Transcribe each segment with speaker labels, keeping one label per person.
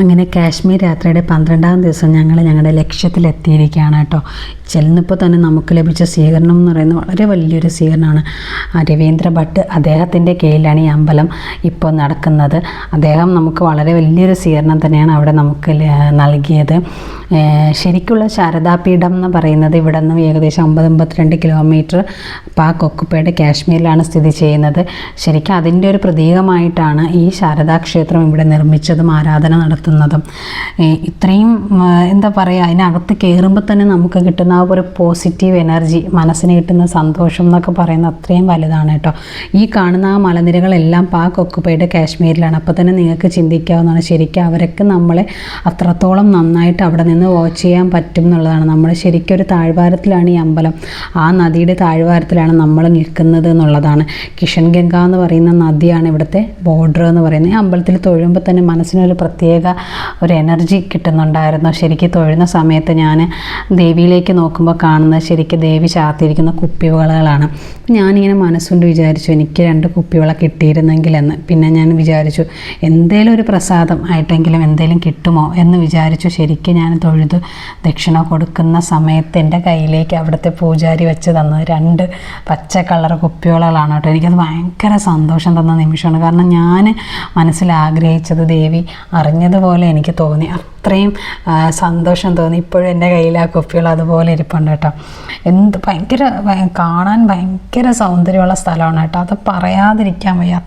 Speaker 1: അങ്ങനെ കാശ്മീർ യാത്രയുടെ പന്ത്രണ്ടാം ദിവസം ഞങ്ങൾ ഞങ്ങളുടെ ലക്ഷ്യത്തിലെത്തിയിരിക്കുകയാണ് കേട്ടോ. ചെല്ലുന്നപ്പോൾ തന്നെ നമുക്ക് ലഭിച്ച സ്വീകരണം എന്ന് പറയുന്നത് വളരെ വലിയൊരു സ്വീകരണമാണ്. രവീന്ദ്ര ഭട്ട് അദ്ദേഹത്തിന്റെ കീഴിലാണ് ഈ അമ്പലം ഇപ്പോൾ നടക്കുന്നത്. അദ്ദേഹം നമുക്ക് വളരെ വലിയൊരു സ്വീകരണം തന്നെയാണ് അവിടെ നമുക്ക് നൽകിയത്. ശരിക്കുള്ള ശാരദാപീഠം എന്ന് പറയുന്നത് ഇവിടെ നിന്ന് ഏകദേശം അമ്പത് അമ്പത്തിരണ്ട് കിലോമീറ്റർ പാക് ഒക്കുപ്പയുടെ കാശ്മീരിലാണ് സ്ഥിതി ചെയ്യുന്നത്. ശരിക്കും അതിന്റെ ഒരു പ്രതീകമായിട്ടാണ് ഈ ശാരദാ ക്ഷേത്രം ഇവിടെ നിർമ്മിച്ചതും ആരാധന നടത്തുന്നതും. ഏ, ഇത്രയും എന്താ പറയുക അതിനകത്ത് കയറുമ്പോൾ തന്നെ നമുക്ക് കിട്ടുന്ന ആ ഒരു പോസിറ്റീവ് എനർജി മനസ്സിന് കിട്ടുന്ന സന്തോഷം എന്നൊക്കെ പറയുന്നത് അത്രയും വലുതാണ് കേട്ടോ. ഈ കാണുന്ന ആ മലനിരകളെല്ലാം പാക് ഒക്കുപ്പയുടെ കാശ്മീരിലാണ്. അപ്പോൾ തന്നെ നിങ്ങൾക്ക് ചിന്തിക്കാവുന്നതാണ് ശരിക്കും അവരൊക്കെ നമ്മളെ അത്രത്തോളം നന്നായിട്ട് അവിടെ നിന്ന് വാച്ച് ചെയ്യാൻ പറ്റും എന്നുള്ളതാണ്. നമ്മൾ ശരിക്കും ഒരു താഴ്വാരത്തിലാണ് ഈ അമ്പലം. ആ നദിയുടെ താഴ്വാരത്തിലാണ് നമ്മൾ നിൽക്കുന്നത് എന്നുള്ളതാണ്. കിഷൻ ഗംഗ എന്ന് പറയുന്ന നദിയാണ് ഇവിടുത്തെ ബോർഡർ എന്ന് പറയുന്നത്. അമ്പലത്തിൽ തൊഴുമ്പോൾ തന്നെ മനസ്സിനൊരു പ്രത്യേക ഒരു എനർജി കിട്ടുന്നുണ്ടായിരുന്നു. ശരിക്കും തൊഴുന്ന സമയത്ത് ഞാൻ ദേവിയിലേക്ക് നോക്കുമ്പോൾ കാണുന്നത് ശരിക്കും ദേവി ചാർത്തിയിരിക്കുന്ന കുപ്പിവളകളാണ്. ഞാനിങ്ങനെ മനസ്സുകൊണ്ട് വിചാരിച്ചു എനിക്ക് രണ്ട് കുപ്പിവള കിട്ടിയിരുന്നെങ്കിലെന്ന്. പിന്നെ ഞാൻ വിചാരിച്ചു എന്തേലും ഒരു പ്രസാദം ആയിട്ടെങ്കിലും എന്തേലും കിട്ടുമോ എന്ന് വിചാരിച്ചു ശരിക്കും ഞാൻ തൊഴുത് ദക്ഷിണ കൊടുക്കുന്ന സമയത്ത് എന്റെ കയ്യിലേക്ക് അവിടുത്തെ പൂജാരി വെച്ച് തന്നത് രണ്ട് പച്ച കളർ കുപ്പിവളകളാണ് കേട്ടോ. എനിക്കത് ഭയങ്കര സന്തോഷം തന്ന നിമിഷമാണ്. കാരണം ഞാൻ മനസ്സിൽ ആഗ്രഹിച്ചത് ദേവി അറിഞ്ഞതുപോലെ എനിക്ക് തോന്നി. അത്രയും സന്തോഷം തോന്നി. ഇപ്പോഴും എന്റെ കയ്യിൽ ആ കുപ്പികൾ അതുപോലെ ഇരിപ്പുണ്ട് കേട്ടോ. എന്ത് ഭയങ്കര കാണാൻ ഭയങ്കര സൗന്ദര്യമുള്ള സ്ഥലമാണ് കേട്ടോ. അത് പറയാതിരിക്കാൻ വയ്യ.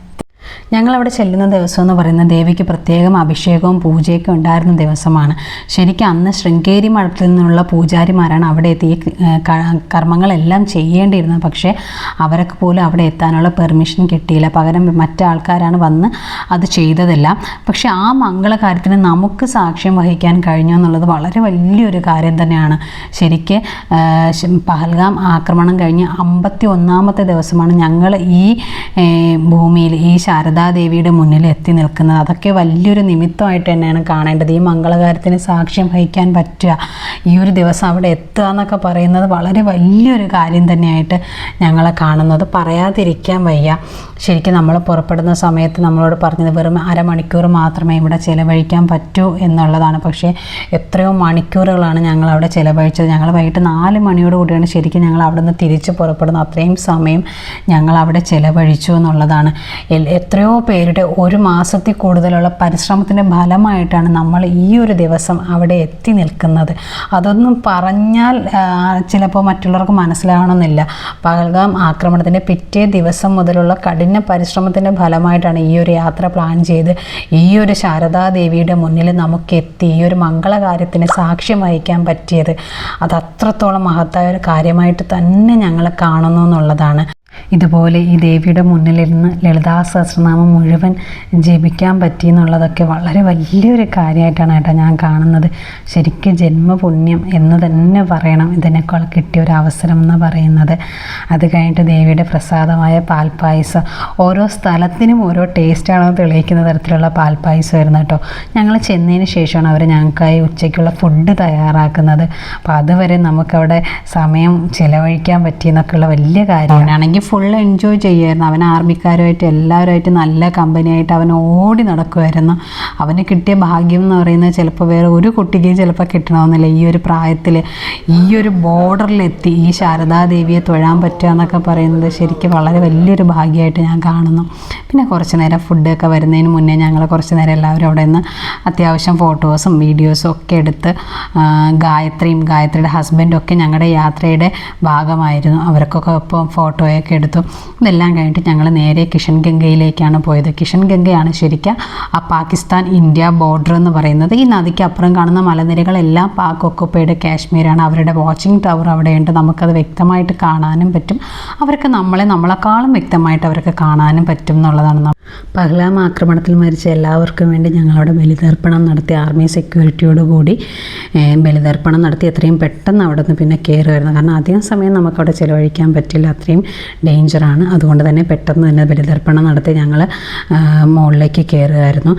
Speaker 1: ഞങ്ങളവിടെ ചെല്ലുന്ന ദിവസം എന്ന് പറയുന്നത് ദേവിക്ക് പ്രത്യേകം അഭിഷേകവും പൂജയൊക്കെ ഉണ്ടായിരുന്ന ദിവസമാണ്. ശരിക്കും അന്ന് ശൃംഗേരി മഠത്തിൽ നിന്നുള്ള പൂജാരിമാരാണ് അവിടെ എത്തി കർമ്മങ്ങളെല്ലാം ചെയ്യേണ്ടിയിരുന്നത്. പക്ഷേ അവരൊക്കെ പോലും അവിടെ എത്താനുള്ള പെർമിഷൻ കിട്ടിയില്ല. പകരം മറ്റാൾക്കാരാണ് വന്ന് അത് ചെയ്തതെല്ലാം. പക്ഷേ ആ മംഗളകാര്യത്തിന് നമുക്ക് സാക്ഷ്യം വഹിക്കാൻ കഴിഞ്ഞു എന്നുള്ളത് വളരെ വലിയൊരു കാര്യം തന്നെയാണ്. ശരിക്ക് പഹൽഗാം ആക്രമണം കഴിഞ്ഞ് അമ്പത്തി ഒന്നാമത്തെ ദിവസമാണ് ഞങ്ങൾ ഈ ഭൂമിയിൽ ഈ ശാരദാദേവിയുടെ മുന്നിൽ എത്തി നിൽക്കുന്നത്. അതൊക്കെ വലിയൊരു നിമിത്തമായിട്ട് തന്നെയാണ് കാണേണ്ടത്. ഈ മംഗളകാരത്തിന് സാക്ഷ്യം വഹിക്കാൻ പറ്റുക. ഈ ഒരു ദിവസം അവിടെ എത്തുക എന്നൊക്കെ പറയുന്നത് വളരെ വലിയൊരു കാര്യം തന്നെയായിട്ട് ഞങ്ങളെ കാണുന്നത്. പറയാതിരിക്കാൻ വയ്യ. ശരിക്കും നമ്മൾ പുറപ്പെടുന്ന സമയത്ത് നമ്മളോട് പറഞ്ഞത് വെറും അരമണിക്കൂർ മാത്രമേ ഇവിടെ ചിലവഴിക്കാൻ പറ്റൂ എന്നുള്ളതാണ്. പക്ഷേ എത്രയോ മണിക്കൂറുകളാണ് ഞങ്ങൾ അവിടെ ചിലവഴിച്ചത്. ഞങ്ങൾ വൈകിട്ട് നാല് മണിയോട് കൂടിയാണ് ശരിക്കും ഞങ്ങൾ അവിടെ നിന്ന് തിരിച്ച് പുറപ്പെടുന്നത്. അത്രയും സമയം ഞങ്ങൾ അവിടെ ചിലവഴിച്ചു എന്നുള്ളതാണ്. എത്രയോ പേരുടെ ഒരു മാസത്തിൽ കൂടുതലുള്ള പരിശ്രമത്തിന്റെ ഫലമായിട്ടാണ് നമ്മൾ ഈ ഒരു ദിവസം അവിടെ എത്തി നിൽക്കുന്നത്. അതൊന്നും പറഞ്ഞാൽ ചിലപ്പോൾ മറ്റുള്ളവർക്ക് മനസ്സിലാവണമെന്നില്ല. പഹൽഗാം ആക്രമണത്തിന്റെ പിറ്റേ ദിവസം മുതലുള്ള കഠിന പരിശ്രമത്തിന്റെ ഫലമായിട്ടാണ് ഈ ഒരു യാത്ര പ്ലാൻ ചെയ്ത് ഈ ഒരു ശാരദാദേവിയുടെ മുന്നിൽ നമുക്കെത്തി ഈ ഒരു മംഗളകാര്യത്തിന് സാക്ഷ്യം വഹിക്കാൻ പറ്റിയത്. അത് അത്രത്തോളം മഹത്തായ ഒരു കാര്യമായിട്ട് തന്നെ ഞങ്ങൾ കാണുന്നു എന്നുള്ളതാണ്. ഇതുപോലെ ഈ ദേവിയുടെ മുന്നിലിരുന്ന് ലളിതാ സഹസ്രനാമം മുഴുവൻ ജപിക്കാൻ പറ്റി എന്നുള്ളതൊക്കെ വളരെ വലിയൊരു കാര്യമായിട്ടാണ് കേട്ടോ ഞാൻ കാണുന്നത്. ശരിക്കും ജന്മപുണ്യം എന്ന് തന്നെ പറയണം. ഇതിനേക്കാൾ കിട്ടിയ ഒരു അവസരം എന്ന് പറയുന്നത്. അത് കഴിഞ്ഞിട്ട് ദേവിയുടെ പ്രസാദമായ പാൽപ്പായസം. ഓരോ സ്ഥലത്തിനും ഓരോ ടേസ്റ്റാണോ തെളിയിക്കുന്ന തരത്തിലുള്ള പാൽപ്പായസമായിരുന്നു കേട്ടോ. ഞങ്ങൾ ചെന്നതിന് ശേഷമാണ് അവർ ഞങ്ങൾക്കായി ഉച്ചയ്ക്കുള്ള ഫുഡ് തയ്യാറാക്കുന്നത്. അപ്പോൾ അതുവരെ നമുക്കവിടെ സമയം ചിലവഴിക്കാൻ പറ്റിയെന്നൊക്കെയുള്ള വലിയ കാര്യമാണ്. ആണെങ്കിൽ ഫുൾ എൻജോയ് ചെയ്യുമായിരുന്നു. അവൻ ആർമിക്കാരുമായിട്ട് എല്ലാവരുമായിട്ട് നല്ല കമ്പനിയായിട്ട് അവൻ ഓടി നടക്കുമായിരുന്നു. അവന് കിട്ടിയ ഭാഗ്യം എന്ന് പറയുന്നത് ചിലപ്പോൾ വേറെ ഒരു കുട്ടിക്കും ചിലപ്പോൾ കിട്ടണമെന്നില്ല. ഈ ഒരു പ്രായത്തിൽ ഈ ഒരു ബോർഡറിലെത്തി ഈ ശാരദാദേവിയെ തൊഴാൻ പറ്റുക എന്നൊക്കെ പറയുന്നത് ശരിക്കും വളരെ വലിയൊരു ഭാഗ്യമായിട്ട് ഞാൻ കാണുന്നു. പിന്നെ കുറച്ച് നേരം ഫുഡൊക്കെ വരുന്നതിന് മുന്നേ ഞങ്ങൾ കുറച്ച് നേരം എല്ലാവരും അവിടെ നിന്ന് അത്യാവശ്യം ഫോട്ടോസും വീഡിയോസും ഒക്കെ എടുത്ത് ഗായത്രിയും ഗായത്രിയുടെ ഹസ്ബൻഡും ഒക്കെ ഞങ്ങളുടെ യാത്രയുടെ ഭാഗമായിരുന്നു. അവർക്കൊക്കെ ഒപ്പം ഫോട്ടോയൊക്കെ എടുത്തു. ഇതെല്ലാം കഴിഞ്ഞിട്ട് ഞങ്ങൾ നേരെ കിഷൻ ഗംഗയിലേക്കാണ് പോയത്. കിഷൻ ഗംഗയാണ് ശരിക്കും ആ പാകിസ്ഥാൻ ഇന്ത്യ ബോർഡർ എന്ന് പറയുന്നത്. ഈ നദിക്ക് അപ്പുറം കാണുന്ന മലനിരകളെല്ലാം പാക് ഒക്കുപ്പയുടെ കാശ്മീരാണ്. അവരുടെ വാച്ചിങ് ടവർ അവിടെയുണ്ട്. നമുക്കത് വ്യക്തമായിട്ട് കാണാനും പറ്റും. അവർക്ക് നമ്മളെ നമ്മളെക്കാളും വ്യക്തമായിട്ട് അവർക്ക് കാണാനും പറ്റും എന്നുള്ളതാണ് പഹ്ലാം ആക്രമണത്തിൽ മരിച്ച എല്ലാവർക്കും വേണ്ടി ഞങ്ങളവിടെ ബലിതർപ്പണം നടത്തി ആർമി സെക്യൂരിറ്റിയോട് കൂടി ബലിതർപ്പണം നടത്തി എത്രയും പെട്ടെന്ന് അവിടെ നിന്ന് പിന്നെ കയറുമായിരുന്നു കാരണം അധികം സമയം നമുക്കവിടെ ചിലവഴിക്കാൻ പറ്റില്ല അത്രയും ഡേഞ്ചറാണ്. അതുകൊണ്ട് തന്നെ പെട്ടെന്ന് തന്നെ ബലിതർപ്പണം നടത്തി ഞങ്ങൾ മുകളിലേക്ക് കയറുമായിരുന്നു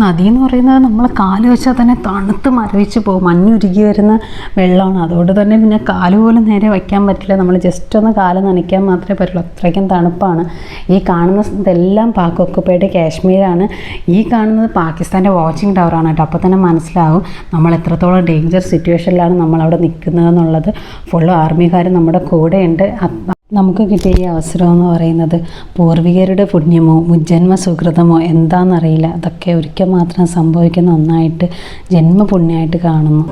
Speaker 1: നദി എന്ന് പറയുന്നത് നമ്മൾ കാൽ വെച്ചാൽ തന്നെ തണുത്ത് മരവിച്ച് പോകും. മഞ്ഞുരുകി വരുന്ന വെള്ളമാണ്. അതുകൊണ്ട് തന്നെ പിന്നെ കാൽ പോലും നേരെ വയ്ക്കാൻ പറ്റില്ല. നമ്മൾ ജസ്റ്റ് ഒന്ന് കാൽ നനയ്ക്കാൻ മാത്രമേ പറ്റുള്ളൂ. അത്രയ്ക്കും തണുപ്പാണ്. ഈ കാണുന്ന ഇതെല്ലാം പാക് ഒക്കുപ്പയുടെ കാശ്മീരാണ്. ഈ കാണുന്നത് പാകിസ്ഥാന്റെ വാച്ചിങ് ടവറാണ് കേട്ടോ. അപ്പോൾ തന്നെ മനസ്സിലാവും നമ്മൾ എത്രത്തോളം ഡേഞ്ചർ സിറ്റുവേഷനിലാണ് നമ്മളവിടെ നിൽക്കുന്നതെന്നുള്ളത് ഫുള്ള് ആർമിക്കാർ നമ്മുടെ കൂടെയുണ്ട്. നമുക്ക് കിട്ടിയ ഈ അവസരം എന്ന് പറയുന്നത് പൂർവികരുടെ പുണ്യമോ മുജ്ജന്മ സുഹൃതമോ എന്താണെന്നറിയില്ല. അതൊക്കെ ഒരിക്കൽ മാത്രം സംഭവിക്കുന്ന ഒന്നായിട്ട് ജന്മപുണ്യമായിട്ട് കാണുന്നു.